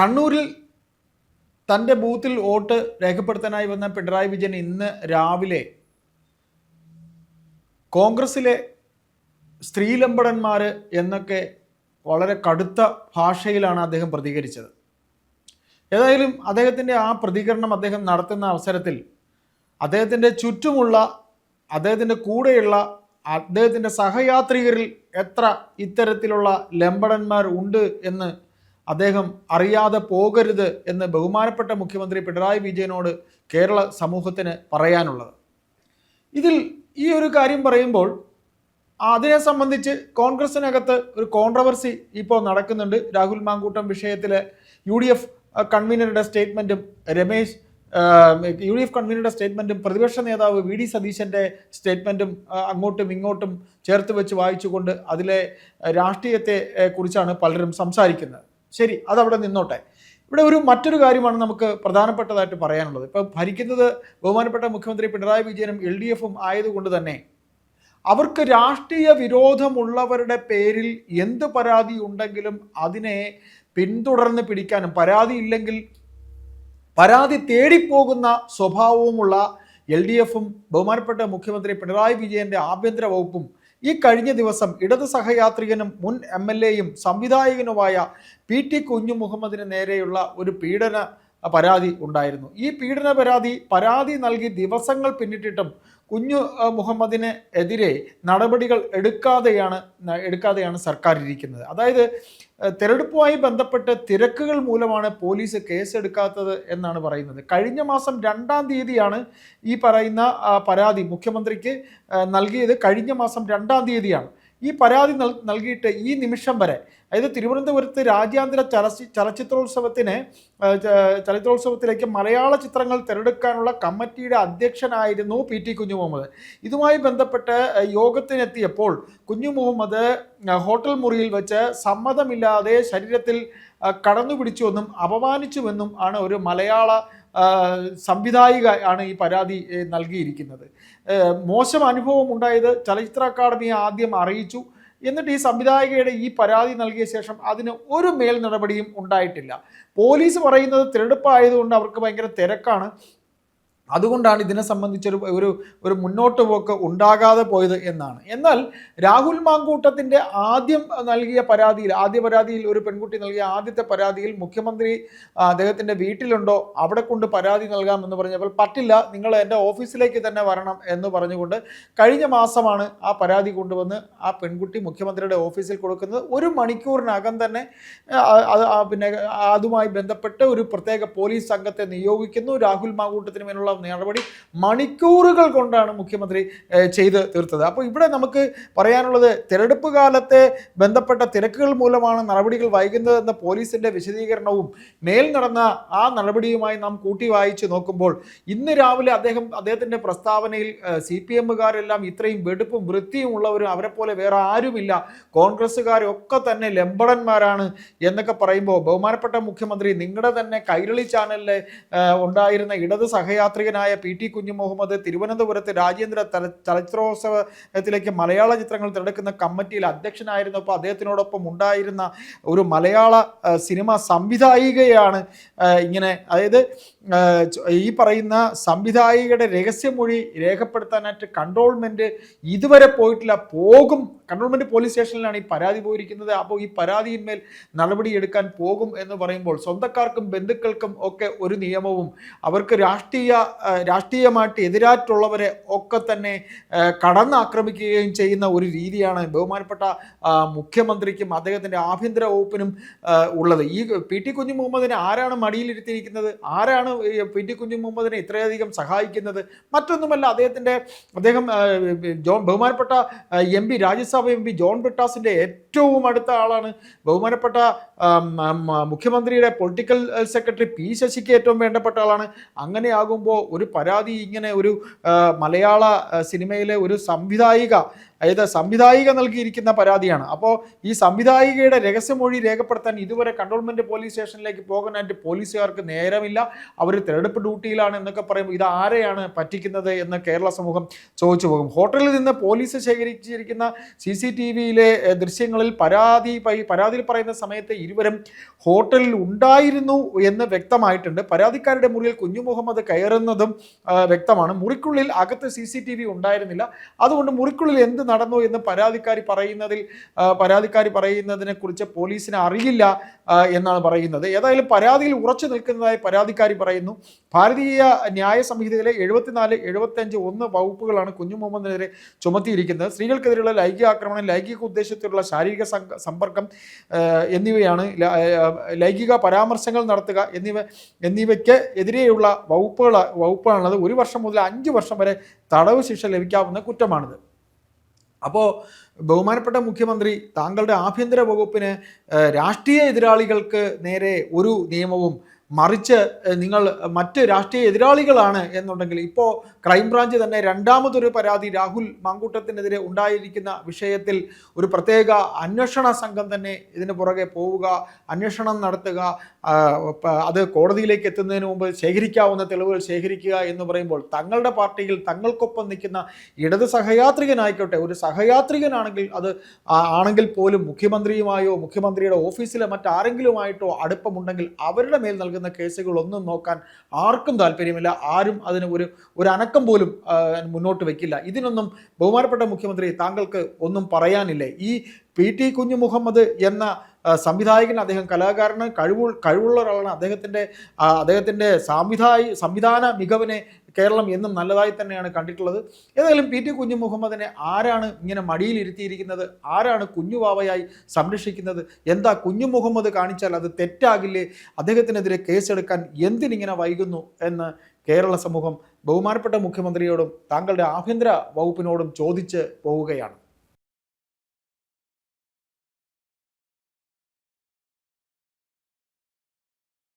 കണ്ണൂരിൽ തന്റെ ബൂത്തിൽ വോട്ട് രേഖപ്പെടുത്താനായി വന്ന പിണറായി വിജയൻ ഇന്ന് രാവിലെ കോൺഗ്രസിലെ സ്ത്രീലമ്പടന്മാർ എന്നൊക്കെ വളരെ കടുത്ത ഭാഷയിലാണ് അദ്ദേഹം പ്രതികരിച്ചത്. ഏതായാലും അദ്ദേഹത്തിന്റെ ആ പ്രതികരണം അദ്ദേഹം നടത്തുന്ന അവസരത്തിൽ അദ്ദേഹത്തിന്റെ ചുറ്റുമുള്ള അദ്ദേഹത്തിന്റെ കൂടെയുള്ള അദ്ദേഹത്തിന്റെ സഹയാത്രികരിൽ എത്ര ഇത്തരത്തിലുള്ള ലമ്പടന്മാർ ഉണ്ട് എന്ന് അദ്ദേഹം അറിയാതെ പോകരുത് എന്ന് ബഹുമാനപ്പെട്ട മുഖ്യമന്ത്രി പിണറായി വിജയനോട് കേരള സമൂഹത്തിന് പറയാനുള്ളത്. ഇതിൽ ഈ ഒരു കാര്യം പറയുമ്പോൾ അതിനെ സംബന്ധിച്ച് കോൺഗ്രസിനകത്ത് ഒരു കോൺട്രവേഴ്സി ഇപ്പോൾ നടക്കുന്നുണ്ട്. രാഹുൽ മാങ്കൂട്ടം വിഷയത്തിൽ യു ഡി എഫ് കൺവീനറുടെ സ്റ്റേറ്റ്മെന്റും രമേശ് യു ഡി എഫ് കൺവീനറുടെ സ്റ്റേറ്റ്മെന്റും പ്രതിപക്ഷ നേതാവ് വി ഡി സതീശന്റെ സ്റ്റേറ്റ്മെന്റും അങ്ങോട്ടും ഇങ്ങോട്ടും ചേർത്ത് വെച്ച് വായിച്ചുകൊണ്ട് അതിലെ രാഷ്ട്രീയത്തെ കുറിച്ചാണ് പലരും സംസാരിക്കുന്നത്. ശരി അതവിടെ നിന്നോട്ടെ. ഇവിടെ ഒരു മറ്റൊരു കാര്യമാണ് നമുക്ക് പ്രധാനപ്പെട്ടതായിട്ട് പറയാനുള്ളത്. ഇപ്പം ഭരിക്കുന്നത് ബഹുമാനപ്പെട്ട മുഖ്യമന്ത്രി പിണറായി വിജയനും എൽ ഡി എഫും ആയതുകൊണ്ട് തന്നെ അവർക്ക് രാഷ്ട്രീയ വിരോധമുള്ളവരുടെ പേരിൽ എന്ത് പരാതി ഉണ്ടെങ്കിലും അതിനെ പിന്തുടർന്ന് പിടിക്കാനും പരാതി ഇല്ലെങ്കിൽ പരാതി തേടിപ്പോകുന്ന സ്വഭാവവുമുള്ള എൽ ഡി എഫും ബഹുമാനപ്പെട്ട മുഖ്യമന്ത്രി പിണറായി വിജയന്റെ ആഭ്യന്തര വകുപ്പും ഈ കഴിഞ്ഞ ദിവസം ഇടത് സഹയാത്രികനും മുൻ എം എൽ എയും സംവിധായകനുമായ പി ടി കുഞ്ഞു മുഹമ്മദിന് നേരെയുള്ള ഒരു പീഡന പരാതി ഉണ്ടായിരുന്നു. ഈ പീഡന പരാതി പരാതി നൽകി ദിവസങ്ങൾ പിന്നിട്ടിട്ടും കുഞ്ഞു മുഹമ്മദിന് എതിരെ നടപടികൾ എടുക്കാതെയാണ് എടുക്കാതെയാണ് സർക്കാർ ഇരിക്കുന്നത് അതായത് തെരഞ്ഞെടുപ്പുമായി ബന്ധപ്പെട്ട് തിരക്കുകൾ മൂലമാണ് പോലീസ് കേസെടുക്കാത്തത് എന്നാണ് പറയുന്നത്. കഴിഞ്ഞ മാസം രണ്ടാം തീയതിയാണ് ഈ പറയുന്ന പരാതി മുഖ്യമന്ത്രിക്ക് നൽകിയത്. കഴിഞ്ഞ മാസം രണ്ടാം തീയതിയാണ്. ഈ പരാതി നൽ നൽകിയിട്ട് ഈ നിമിഷം വരെ അതായത് തിരുവനന്തപുരത്ത് രാജ്യാന്തര ചലച്ചി ചലച്ചിത്രോത്സവത്തിന് ചലച്ചിത്രോത്സവത്തിലേക്ക് മലയാള ചിത്രങ്ങൾ തിരഞ്ഞെടുക്കാനുള്ള കമ്മിറ്റിയുടെ അധ്യക്ഷനായിരുന്നു പി ടി കുഞ്ഞു മുഹമ്മദ് ഇതുമായി ബന്ധപ്പെട്ട് യോഗത്തിനെത്തിയപ്പോൾ കുഞ്ഞു മുഹമ്മദ് ഹോട്ടൽ മുറിയിൽ വെച്ച് സമ്മതമില്ലാതെ ശരീരത്തിൽ കടന്നു പിടിച്ചുവെന്നും അപമാനിച്ചുവെന്നും ആണ് ഒരു മലയാള സംവിധായിക ആണ് ഈ പരാതി നൽകിയിരിക്കുന്നത്. മോശം അനുഭവം ഉണ്ടായത് ചലച്ചിത്ര അക്കാദമിയെ ആദ്യം അറിയിച്ചു. എന്നിട്ട് ഈ സംവിധായകയുടെ ഈ പരാതി നൽകിയ ശേഷം അതിന് ഒരു മേൽ നടപടിയും ഉണ്ടായിട്ടില്ല. പോലീസ് പറയുന്നത് തിരഞ്ഞെടുപ്പായതുകൊണ്ട് അവർക്ക് ഭയങ്കര തിരക്കാണ്. അതുകൊണ്ടാണ് ഇതിനെ സംബന്ധിച്ചൊരു ഒരു ഒരു മുന്നോട്ട് പോക്ക് ഉണ്ടാകാതെ പോയത് എന്നാണ്. എന്നാൽ രാഹുൽ മാങ്കൂട്ടത്തിന്റെ ആദ്യം നൽകിയ പരാതിയിൽ ആദ്യ പരാതിയിൽ ഒരു പെൺകുട്ടി നൽകിയ ആദ്യത്തെ പരാതിയിൽ മുഖ്യമന്ത്രി അദ്ദേഹത്തിന്റെ വീട്ടിലുണ്ടോ അവിടെ കൊണ്ട് പരാതി നൽകാം എന്ന് പറഞ്ഞപ്പോൾ പറ്റില്ല നിങ്ങൾ എന്റെ ഓഫീസിലേക്ക് തന്നെ വരണം എന്ന് പറഞ്ഞുകൊണ്ട് കഴിഞ്ഞ മാസമാണ് ആ പരാതി കൊണ്ടുവന്ന് ആ പെൺകുട്ടി മുഖ്യമന്ത്രിയുടെ ഓഫീസിൽ കൊടുക്കുന്നത്. ഒരു മണിക്കൂറിനകം തന്നെ പിന്നെ അതുമായി ബന്ധപ്പെട്ട് ഒരു പ്രത്യേക പോലീസ് സംഘത്തെ നിയോഗിക്കുന്നു. രാഹുൽ മാങ്കൂട്ടത്തിന് മേലുള്ള നടപടി മണിക്കൂറുകൾ കൊണ്ടാണ് മുഖ്യമന്ത്രി ചെയ്ത് തീർത്തത്. അപ്പോൾ ഇവിടെ നമുക്ക് പറയാനുള്ളത് തിരഞ്ഞെടുപ്പ് കാലത്തെ ബന്ധപ്പെട്ട തിരക്കുകൾ മൂലമാണ് നടപടികൾ വൈകുന്നതെന്ന പോലീസിന്റെ വിശദീകരണവും മേൽ നടന്ന ആ നടപടിയുമായി നാം കൂട്ടി വായിച്ച് നോക്കുമ്പോൾ ഇന്ന് രാവിലെ അദ്ദേഹം അദ്ദേഹത്തിന്റെ പ്രസ്താവനയിൽ സി പി എമ്മുകാരെല്ലാം ഇത്രയും വെടുപ്പും വൃത്തിയും ഉള്ളവരും അവരെ പോലെ വേറെ ആരുമില്ല. കോൺഗ്രസ്സുകാരൊക്കെ തന്നെ ലംബടന്മാരാണ് എന്നൊക്കെ പറയുമ്പോൾ ബഹുമാനപ്പെട്ട മുഖ്യമന്ത്രി നിങ്ങളുടെ തന്നെ കൈരളി ചാനലിലെ ഉണ്ടായിരുന്ന ഇടത് സഹയാത്രികനായ പി ടി കുഞ്ഞു മുഹമ്മദ് തിരുവനന്തപുരത്ത് രാജ്യാന്തര തല- ചലച്ചിത്രോത്സവത്തിലേക്ക് മലയാള ചിത്രങ്ങൾ തിരഞ്ഞെടുക്കുന്ന കമ്മിറ്റിയിൽ അധ്യക്ഷനായിരുന്നപ്പോൾ അദ്ദേഹത്തിനോടൊപ്പം ഉണ്ടായിരുന്ന ഒരു മലയാള സിനിമ സംവിധായികയാണ് ഇങ്ങനെ അതായത് ഈ പറയുന്ന സംവിധായികയുടെ രഹസ്യമൊഴി രേഖപ്പെടുത്താനായിട്ട് കൺട്രോൾമെന്റ് ഇതുവരെ പോയിട്ടില്ല. പോകും. കൺട്രോൾമെന്റ് പോലീസ് സ്റ്റേഷനിലാണ് ഈ പരാതി പോയിരിക്കുന്നത്. അപ്പോൾ ഈ പരാതിയിന്മേൽ നടപടിയെടുക്കാൻ പോകും എന്ന് പറയുമ്പോൾ സ്വന്തക്കാർക്കും ബന്ധുക്കൾക്കും ഒക്കെ ഒരു നിയമവും അവർക്ക് രാഷ്ട്രീയ രാഷ്ട്രീയമായിട്ട് എതിരായിട്ടുള്ളവരെ ഒക്കെ തന്നെ കടന്നാക്രമിക്കുകയും ചെയ്യുന്ന ഒരു രീതിയാണ് ബഹുമാനപ്പെട്ട മുഖ്യമന്ത്രിക്കും അദ്ദേഹത്തിന്റെ ആഭ്യന്തര വകുപ്പിനും ഉള്ളത്. ഈ പി ടി കുഞ്ഞു മുഹമ്മദിനെ ആരാണ് മടിയിലിരുത്തിയിരിക്കുന്നത്? ആരാണ് പി ടി കുഞ്ഞു മുഹമ്മദിനെ ഇത്രയധികം സഹായിക്കുന്നത്? മറ്റൊന്നുമല്ല അദ്ദേഹത്തിന്റെ അദ്ദേഹം ജോൺ ബഹുമാനപ്പെട്ട M P Rajya Sabha M P John ബ്രിട്ടാസിന്റെ ഏറ്റവും അടുത്ത ആളാണ്. ബഹുമാനപ്പെട്ട മുഖ്യമന്ത്രിയുടെ പൊളിറ്റിക്കൽ സെക്രട്ടറി പി ശശിക്ക് ഏറ്റവും വേണ്ടപ്പെട്ട ആളാണ്. അങ്ങനെയാകുമ്പോൾ ഒരു പരാതി ഇങ്ങനെ ഒരു മലയാള സിനിമയിലെ ഒരു സംവിധായിക അതായത് സംവിധായിക നൽകിയിരിക്കുന്ന പരാതിയാണ്. അപ്പോൾ ഈ സംവിധായികയുടെ രഹസ്യമൊഴി രേഖപ്പെടുത്താൻ ഇതുവരെ കൺട്രോൾമെന്റ് പോലീസ് സ്റ്റേഷനിലേക്ക് പോകാനായിട്ട് പോലീസുകാർക്ക് നേരമില്ല. അവർ തെരഞ്ഞെടുപ്പ് ഡ്യൂട്ടിയിലാണ് എന്നൊക്കെ പറയുമ്പോൾ ഇത് ആരെയാണ് പറ്റിക്കുന്നത് എന്ന് കേരള സമൂഹം ചോദിച്ചു പോകും. ഹോട്ടലിൽ നിന്ന് പോലീസ് ശേഖരിച്ചിരിക്കുന്ന സി സി ടി വിയിലെ ദൃശ്യങ്ങളിൽ പരാതി പരാതിയിൽ പറയുന്ന സമയത്ത് ഇരുവരും ഹോട്ടലിൽ ഉണ്ടായിരുന്നു എന്ന് വ്യക്തമായിട്ടുണ്ട്. പരാതിക്കാരുടെ മുറിയിൽ കുഞ്ഞു മുഹമ്മദ് കയറുന്നതും വ്യക്തമാണ്. മുറിക്കുള്ളിൽ അകത്ത് സി സി ടി വി ഉണ്ടായിരുന്നില്ല. അതുകൊണ്ട് മുറിക്കുള്ളിൽ എന്ത് നടന്നു എന്ന് പരാതിക്കാരി പറയുന്നതിൽ പരാതിക്കാരി പറയുന്നതിനെ കുറിച്ച് പോലീസിന് അറിയില്ല എന്നാണ് പറയുന്നത്. ഏതായാലും പരാതിയിൽ ഉറച്ചു നിൽക്കുന്നതായി പരാതിക്കാരി പറയുന്നു. ഭാരതീയ ന്യായ സംഹിതയിലെ എഴുപത്തിനാല് എഴുപത്തഞ്ച് ഒന്ന് വകുപ്പുകളാണ് കുഞ്ഞു മുഹമ്മദിനെതിരെ ചുമത്തിയിരിക്കുന്നത്. സ്ത്രീകൾക്കെതിരെയുള്ള ലൈംഗിക ആക്രമണം ലൈംഗിക ഉദ്ദേശത്തിലുള്ള ശാരീരിക സമ്പർക്കം എന്നിവയാണ് ലൈംഗിക പരാമർശങ്ങൾ നടത്തുക എന്നിവ എന്നിവയ്ക്ക് എതിരെയുള്ള വകുപ്പുകൾ വകുപ്പാണുള്ളത്. ഒരു വർഷം മുതൽ അഞ്ച് വർഷം വരെ തടവ് ശിക്ഷ ലഭിക്കാവുന്ന കുറ്റമാണിത്. അപ്പോൾ ബഹുമാനപ്പെട്ട മുഖ്യമന്ത്രി താങ്കളുടെ ആഭ്യന്തര വകുപ്പിന് രാഷ്ട്രീയ എതിരാളികൾക്ക് നേരെ ഒരു നിയമവും മറിച്ച് നിങ്ങൾ മറ്റ് രാഷ്ട്രീയ എതിരാളികളാണ് എന്നുണ്ടെങ്കിൽ ഇപ്പോൾ ക്രൈംബ്രാഞ്ച് തന്നെ രണ്ടാമതൊരു പരാതി രാഹുൽ മാങ്കൂട്ടത്തിനെതിരെ ഉണ്ടായിരിക്കുന്ന വിഷയത്തിൽ ഒരു പ്രത്യേക അന്വേഷണ സംഘം തന്നെ ഇതിന് പുറകെ പോവുക അന്വേഷണം നടത്തുക അത് കോടതിയിലേക്ക് എത്തുന്നതിന് മുമ്പ് ശേഖരിക്കാവുന്ന തെളിവുകൾ ശേഖരിക്കുക എന്ന് പറയുമ്പോൾ തങ്ങളുടെ പാർട്ടിയിൽ തങ്ങൾക്കൊപ്പം നിൽക്കുന്ന ഇടത് സഹയാത്രികനായിക്കോട്ടെ ഒരു സഹയാത്രികനാണെങ്കിൽ അത് ആണെങ്കിൽ പോലും മുഖ്യമന്ത്രിയുമായോ മുഖ്യമന്ത്രിയുടെ ഓഫീസിലെ മറ്റാരെങ്കിലുമായിട്ടോ അടുപ്പമുണ്ടെങ്കിൽ അവരുടെ മേൽ നൽകുന്ന കേസുകളൊന്നും നോക്കാൻ ആർക്കും താല്പര്യമില്ല. ആരും അതിന് ഒരു ഒരു അനക്കം പോലും മുന്നോട്ട് വെക്കില്ല. ഇതിനൊന്നും ബഹുമാനപ്പെട്ട മുഖ്യമന്ത്രി താങ്കൾക്ക് ഒന്നും പറയാനില്ലേ? ഈ പി ടി കുഞ്ഞു മുഹമ്മദ് എന്ന സംവിധായകൻ അദ്ദേഹം കലാകാരന് കഴിവ് കഴിവുള്ള ഒരാളാണ്. അദ്ദേഹത്തിന്റെ അദ്ദേഹത്തിന്റെ സംവിധായി സംവിധാന മികവിനെ കേരളം എന്നും നല്ലതായി തന്നെയാണ് കണ്ടിട്ടുള്ളത്. ഏതായാലും പി ടി കുഞ്ഞു മുഹമ്മദിനെ ആരാണ് ഇങ്ങനെ മടിയിലിരുത്തിയിരിക്കുന്നത് ആരാണ് കുഞ്ഞുവാവയായി സംരക്ഷിക്കുന്നത്? എന്താ കുഞ്ഞു മുഹമ്മദ് കാണിച്ചാൽ അത് തെറ്റാകില്ലേ? അദ്ദേഹത്തിനെതിരെ കേസെടുക്കാൻ എന്തിനിങ്ങനെ വൈകുന്നു എന്ന് കേരള സമൂഹം ബഹുമാനപ്പെട്ട മുഖ്യമന്ത്രിയോടും താങ്കളുടെ ആഭ്യന്തര വകുപ്പിനോടും ചോദിച്ച് പോവുകയാണ്.